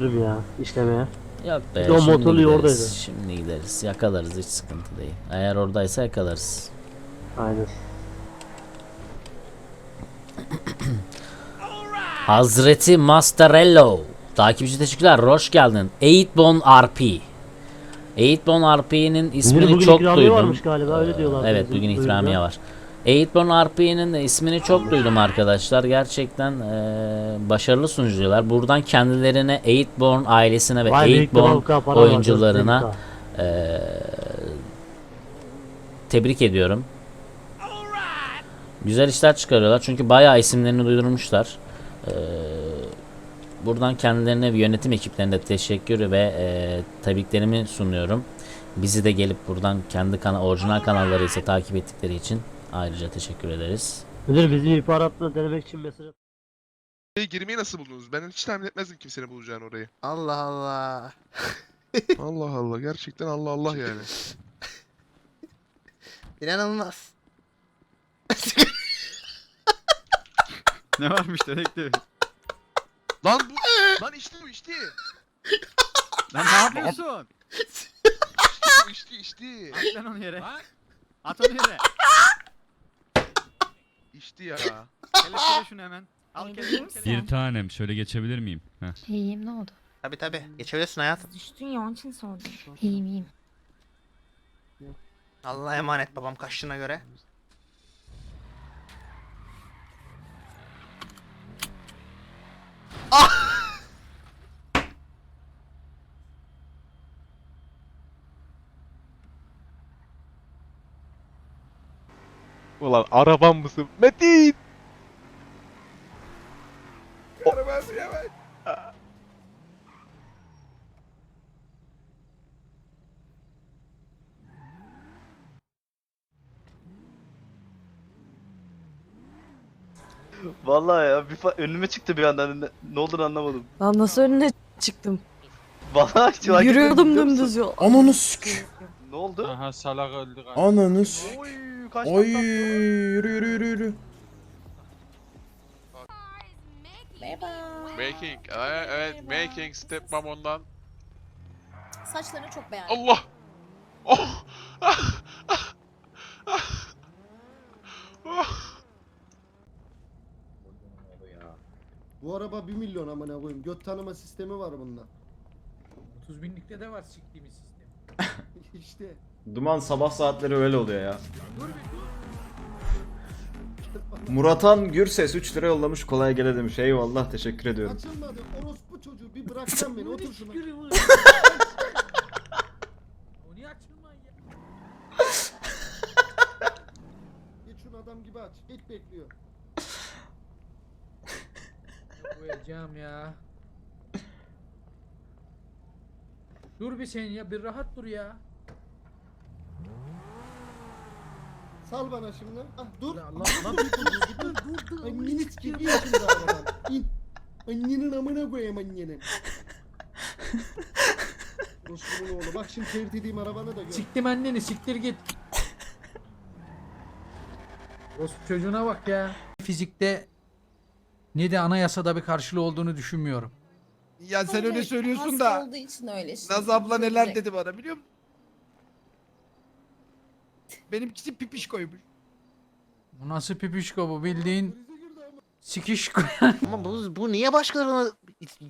Yürü ya işlemeye. Yok be Bir o şimdi motorlu gideriz. oradaydı. Şimdi gideriz. Yakalarız hiç sıkıntı değil. Eğer oradaysa yakalarız. Aynen. Hazreti Mastarello. Takipçi teşekkürler. Hoş geldin. 8bone RP. 8bone RP'nin ismini bugün çok duydum. varmış galiba, öyle diyorlar. Evet bugün ikramiye var. 8bone RP'nin ismini çok duydum arkadaşlar. Gerçekten eee, başarılı sunucular. Buradan kendilerine 8bone ailesine ve Vay büyük 8bone Lavuk'a para var, oyuncularına eee, tebrik ediyorum. Güzel işler çıkarıyorlar çünkü bayağı isimlerini duyurmuşlar. Eee, buradan kendilerine ve yönetim ekiplerine de teşekkür ve eee tebriklerimi sunuyorum. Bizi de gelip buradan kendi kana orijinal kanalları ise takip ettikleri için ayrıca teşekkür ederiz. Müdür bizim ihbaratla denemek için mesaj at- Oraya girmeyi nasıl buldunuz? Ben hiç tahmin etmezdim kimsenin bulacağını orayı. Allah Allah. Allah Allah gerçekten Allah Allah yani. İnanılmaz. Ne varmış dedektif? Lan bu lan içti bu içti. Lan ne yapıyorsun? İçti bu içti içti. At lan onu yere. At onu yere. İçti ya. Kelepçele şunu hemen. Al kelepçele. Bir tanem şöyle geçebilir miyim? Heh. İyiyim ne oldu? Tabi tabi. Geçebilirsin hayatım. Düştün ya onun için sordum. İyiyim iyiyim. Allah'a emanet babam kaçtığına göre. Ulan arabam mısın? Metin! Arabası yavaş. Vallahi ya bir fa- önüme çıktı bir anda ne, ne olduğunu anlamadım. Lan nasıl önüne çıktım? Vallahi Yürüyordum dümdüz yol. Ananı sük. Ne oldu? Aha salak öldü galiba. Ananı sük. Oy kaç Oy dakika? yürü yürü yürü yürü. Making. Evet, evet making step ondan. Saçlarını çok beğendim. Allah! Oh! Ah! Ah! Ah! Oh! Bu araba 1 milyon amına koyayım. Göt tanıma sistemi var bunda. 30 binlikte de var siktiğimiz sistem. işte. Duman sabah saatleri öyle oluyor ya. Muratan Gürses 3 lira yollamış kolay gele demiş. Eyvallah teşekkür ediyorum. Açılmadı. Orospu çocuğu bir bıraksan beni otur şuna. O niye açılmıyor ya? Git şunu adam gibi aç. Git bekliyor. Koyacağım ya. Dur bir sen ya bir rahat dur ya. Sal bana şimdi. Ah dur. Allah Allah. dur dur dur dur. Anneni sikeyim in şimdi arabadan. İn. Annenin amına koyayım annenin. Orospu'nun oğlu. Bak şimdi tevhid edeyim arabanı da gör. Siktim anneni siktir git. Orospu çocuğuna bak ya. Fizikte ne de anayasada bir karşılığı olduğunu düşünmüyorum. Ya sen öyle söylüyorsun da. olduğu için öyle şimdi. Naz abla neler dedi bana biliyor musun? Benimkisi pipiş koymuş. Bu nasıl pipişko bu bildiğin sikişko. Ama bu, bu niye başkalarını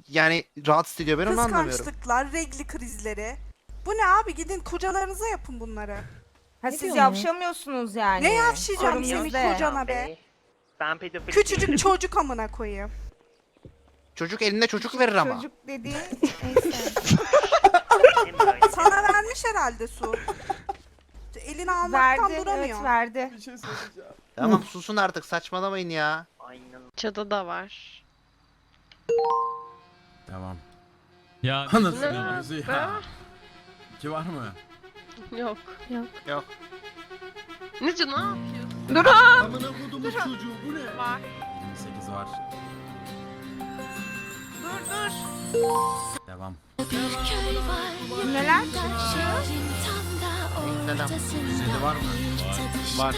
yani rahatsız ediyor ben onu anlamıyorum. Kıskançlıklar, regli krizleri. Bu ne abi gidin kocalarınıza yapın bunları. Ha Ne siz diyorsun ya? yavşamıyorsunuz yani. Ne yavşayacağım senin bizde. kocana be. Küçücük çocuk amına koyayım. Çocuk elinde çocuk verir ama. Çocuk dediğin neyse. Sana vermiş herhalde su. Elini almaktan verdi duramıyor. evet verdi. Tamam susun artık saçmalamayın ya. Çadı da var. Tamam. Ya Anasını ya. İki var mı? Yok. Yok. Yok. Nece ne yapıyorsun? Amına kodumun çocuğu bu ne? 28 var. Dur dur. Devam. Neler? Selam. 37 var mı? Var.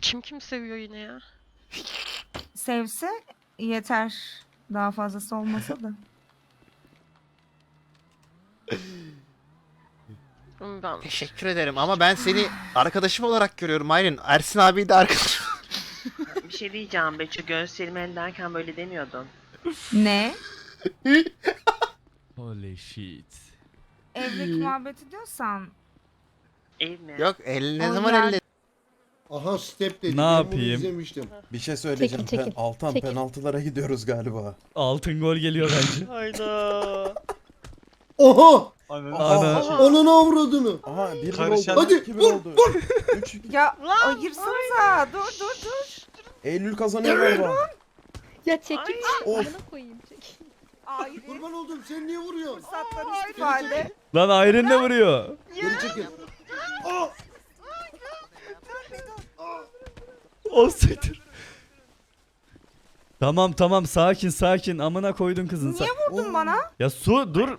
Kim kim seviyor yine ya? sevse yeter. Daha fazlası olmasa da. Ben Teşekkür ederim ama ben seni arkadaşım olarak görüyorum Aylin. Ersin abi de arkadaşım. bir şey diyeceğim Betül göğüslerimi ellerken böyle demiyordun. Ne? Holy shit. Evlilik muhabbeti diyorsan. Ev mi? Yok el ne O zaman elle? Aha step dedi. Ne ben bunu yapayım? izlemiştim. Bir şey söyleyeceğim. Pen- Altan penaltılara gidiyoruz galiba. Altın gol geliyor bence. Hayda. Oha! Ana. Onun avradını. Aha bir bir Karışan- oldu. Hadi, iki bir vur, oldu. Üç, Ya ayırsanıza. Dur dur dur. Eylül kazanıyor galiba. Ya çekil. Of. Hayır. Kurban oldum sen niye vuruyorsun? Fırsattan istifade. Lan Ayrın ne vuruyor? Geri çekil. O siktir. Tamam tamam sakin sakin amına koydun kızın sen. Niye vurdun bana? Ya su dur.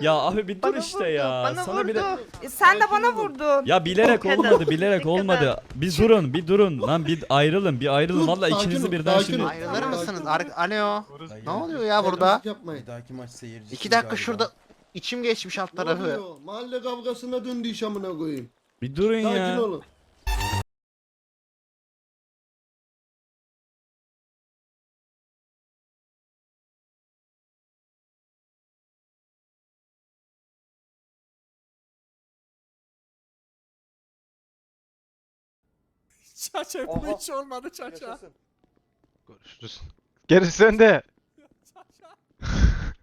Ya abi bir dur Bana işte vurdu, ya. bana Sana bile vurdu. E, sen de bana vurdun. Ya bilerek olmadı, bilerek olmadı. Bir durun, bir durun. Lan bir ayrılın, bir ayrılın. Dur, Vallahi sakin ikinizi ol, birden sakin şimdi. ol. Ayrılır mısınız? Ar Alo. Ne oluyor ya burada? Yapmayın. Bir dahaki maç seyircisi. İki dakika şurada içim geçmiş alt Ne tarafı. oluyor? Mahalle kavgasına döndü iş amına koyayım. Bir durun Sakin ya. olun. Çaça bu hiç olmadı çaça. Görüşürüz. Gerisi sende.